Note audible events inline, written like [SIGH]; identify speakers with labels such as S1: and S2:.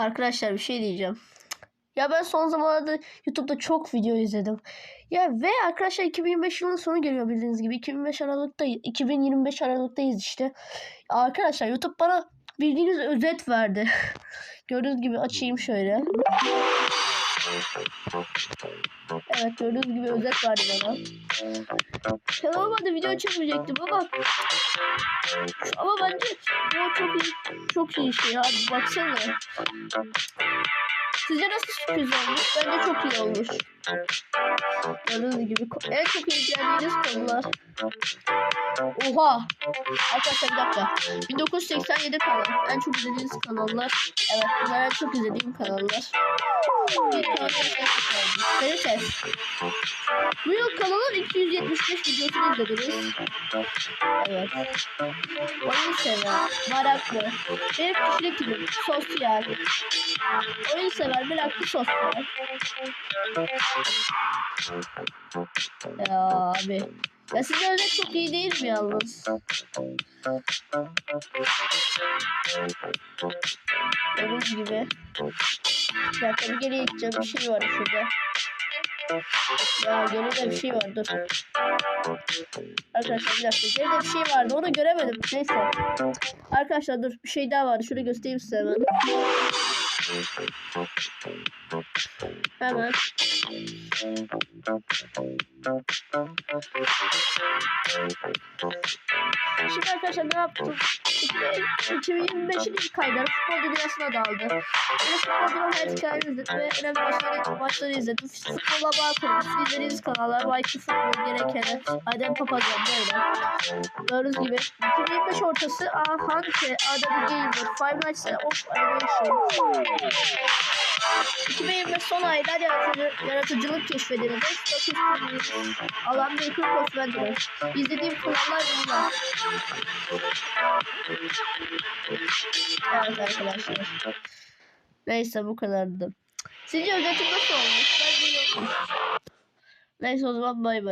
S1: Arkadaşlar bir şey diyeceğim. Ya ben son zamanlarda YouTube'da çok video izledim. Ya ve arkadaşlar 2025 yılının sonu geliyor bildiğiniz gibi. 2025 Aralık'ta 2025 Aralık'tayız işte. Arkadaşlar YouTube bana bildiğiniz özet verdi. [LAUGHS] Gördüğünüz gibi açayım şöyle. Evet gördüğünüz gibi özet verdi bana. Kanalıma da video çekmeyecektim ama ama bence bu çok iyi çok iyi şey abi baksana. Sizce nasıl sürpriz olmuş? Bence çok iyi olmuş. Gördüğünüz gibi en çok ilgilendiğiniz konular. Oha! Arkadaşlar bir dakika. 1987 kanal. En çok izlediğiniz kanallar. Evet bunlar en çok izlediğim kanallar. Seni ses. Bu yıl kanalın 275 videosunu izlediniz. Evet. Oyun sever, meraklı. Benim kişilik tipim sosyal. Oyun sever, meraklı sosyal. Ya abi. Ya sizin öyle çok iyi değil mi yalnız? Gördüğünüz gibi. Bir dakika bir geriye gideceğim. Bir şey var şurada. Ya geride bir şey var dur. Arkadaşlar bir dakika. Geride bir şey vardı. Onu göremedim. Neyse. Arkadaşlar dur. Bir şey daha vardı. Şurada göstereyim size hemen. Hemen. Şimdi arkadaşlar ne yaptım? 2025'in ilk ayları futbol dünyasına daldı. Ve futbol dünyasına her hikayeni izledim ve önemli maçları, maçları izledim. Futbola bağ kurdum. İzlediğiniz kanallar Vayki Futbol, Gerekene, Adem Papazyan böyle. Gördüğünüz gibi 2025 ortası Ahante, Adem Gamer, Five Nights of Animation. 2025 son yaratıcı, yaratıcılık keşfedildi. Alan bir kırk Osmanlı'dır. İzlediğim kanallar bunlar. Evet arkadaşlar. Neyse bu kadardı. Sizce özetim nasıl olmuş? Neyse o zaman bay bay.